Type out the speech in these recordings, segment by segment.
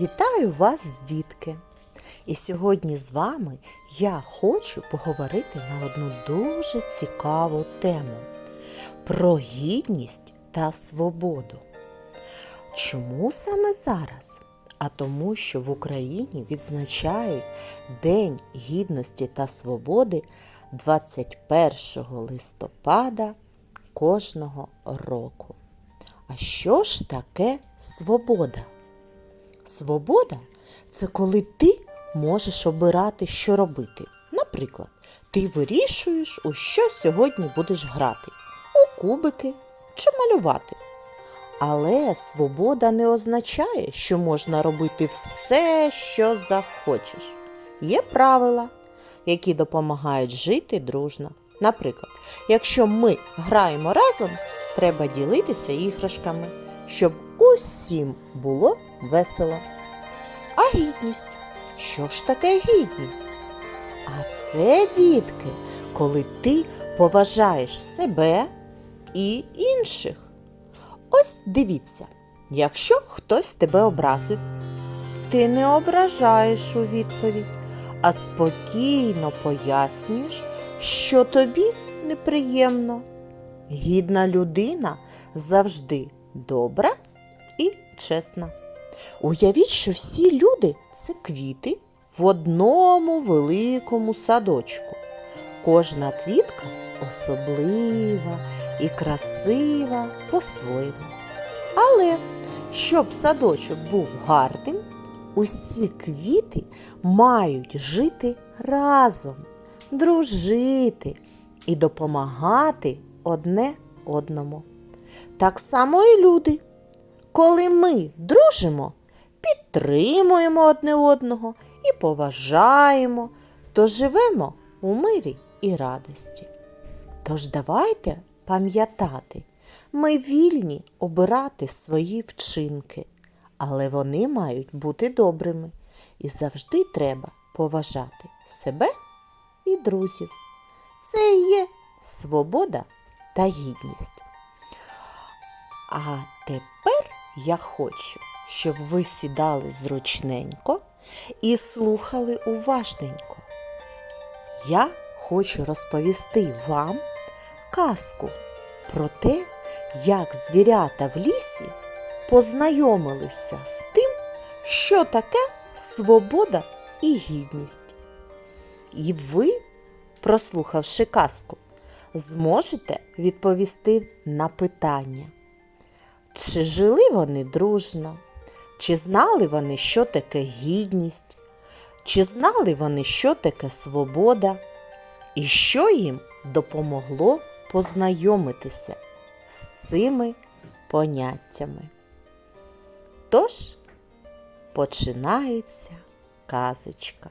Вітаю вас, дітки! І сьогодні з вами я хочу поговорити на одну дуже цікаву тему про гідність та свободу. Чому саме зараз? А тому, що в Україні відзначають День гідності та свободи 21 листопада кожного року. А що ж таке свобода? Свобода це коли ти можеш обирати, що робити. Наприклад, ти вирішуєш, у що сьогодні будеш грати у кубики чи малювати. Але свобода не означає, що можна робити все, що захочеш. Є правила, які допомагають жити дружно. Наприклад, якщо ми граємо разом, треба ділитися іграшками, щоб усім було весело. А гідність? Що ж таке гідність? А це, дітки, коли ти поважаєш себе і інших. Ось дивіться, якщо хтось тебе образив, ти не ображаєш у відповідь, а спокійно пояснюєш, що тобі неприємно. Гідна людина завжди добра чесна. Уявіть, що всі люди це квіти в одному великому садочку. Кожна квітка особлива і красива по-своєму. Але щоб садочок був гарним, усі квіти мають жити разом, дружити і допомагати одне одному. Так само і люди. Коли ми дружимо, підтримуємо одне одного і поважаємо, то живемо у мирі і радості. Тож давайте пам'ятати, ми вільні обирати свої вчинки, але вони мають бути добрими і завжди треба поважати себе і друзів. Це і є свобода та гідність. А тепер я хочу, щоб ви сідали зручненько і слухали уважненько. Я хочу розповісти вам казку про те, як звірята в лісі познайомилися з тим, що таке свобода і гідність. І ви, прослухавши казку, зможете відповісти на питання. Чи жили вони дружно? Чи знали вони, що таке гідність? Чи знали вони, що таке свобода? І що їм допомогло познайомитися з цими поняттями? Тож починається казочка.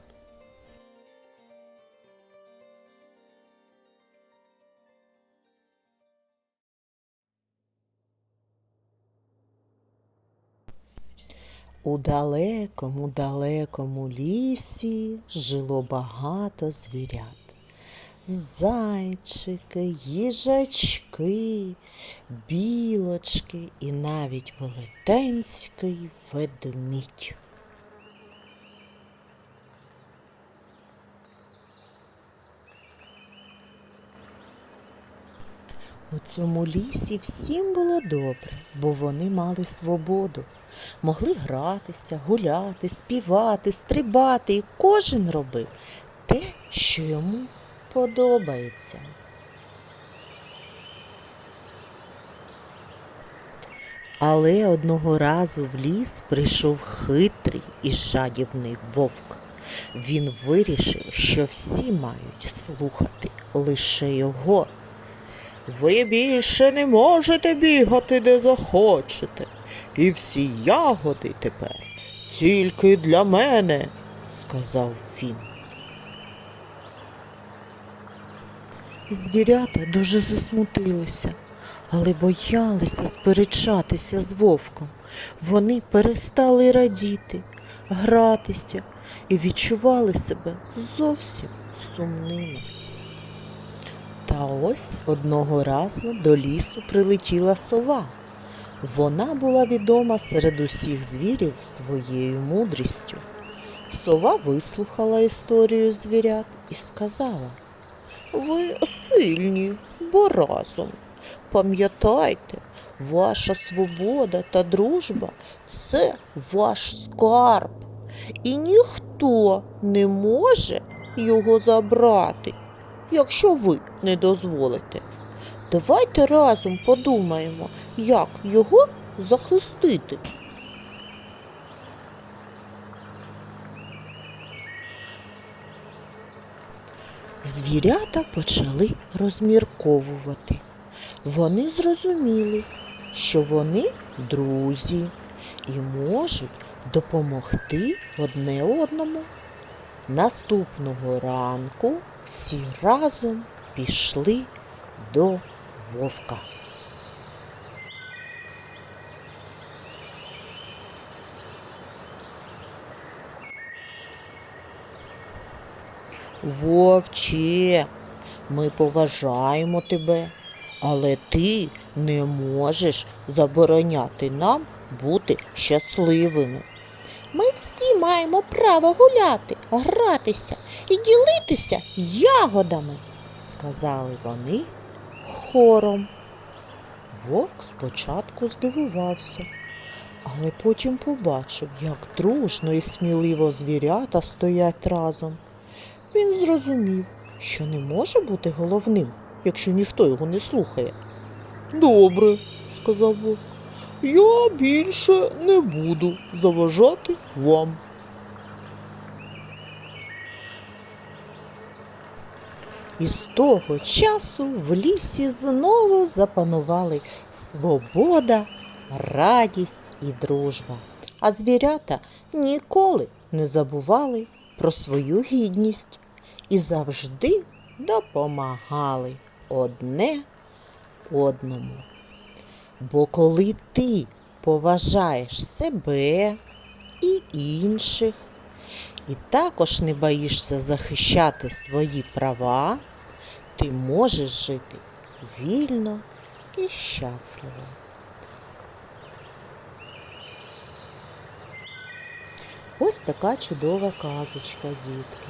У далекому, далекому лісі жило багато звірят. Зайчики, їжачки, білочки і навіть велетенський ведмідь. У цьому лісі всім було добре, бо вони мали свободу. Могли гратися, гуляти, співати, стрибати, і кожен робив те, що йому подобається. Але одного разу в ліс прийшов хитрий і жадібний вовк. Він вирішив, що всі мають слухати лише його. Ви більше не можете бігати, де захочете. І всі ягоди тепер тільки для мене, сказав він. Звірята дуже засмутилися, але боялися сперечатися з вовком. Вони перестали радіти, гратися і відчували себе зовсім сумними. Та ось одного разу до лісу прилетіла сова. Вона була відома серед усіх звірів своєю мудрістю. Сова вислухала історію звірят і сказала Ви сильні, бо разом. Пам'ятайте, ваша свобода та дружба це ваш скарб, і ніхто не може його забрати, якщо ви не дозволите. Давайте разом подумаємо, як його захистити. Звірята почали розмірковувати. Вони зрозуміли, що вони друзі і можуть допомогти одне одному. Наступного ранку всі разом пішли до вовка. Вовче, ми поважаємо тебе, але ти не можеш забороняти нам бути щасливими. Ми всі маємо право гуляти, гратися і ділитися ягодами, сказали вони хором. Вовк спочатку здивувався, але потім побачив, як дружно і сміливо звірята стоять разом. Він зрозумів, що не може бути головним, якщо ніхто його не слухає. Добре, сказав вовк. Я більше не буду заважати вам. І з того часу в лісі знову запанували свобода, радість і дружба. А звірята ніколи не забували про свою гідність і завжди допомагали одне одному. Бо коли ти поважаєш себе і інших, і також не боїшся захищати свої права, ти можеш жити вільно і щасливо. Ось така чудова казочка, дітки.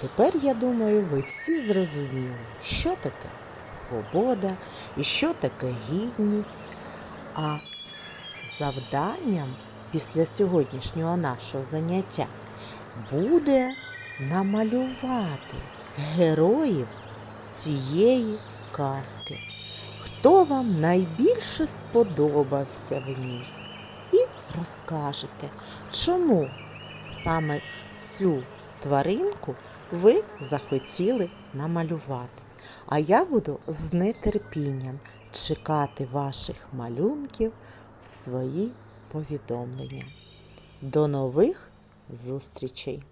Тепер, я думаю, ви всі зрозуміли, що таке свобода і що таке гідність. А завданням після сьогоднішнього нашого заняття буде намалювати героїв цієї казки. Хто вам найбільше сподобався в ній? І розкажете, чому саме цю тваринку ви захотіли намалювати. А я буду з нетерпінням чекати ваших малюнків в свої повідомлення. До нових зустрічей!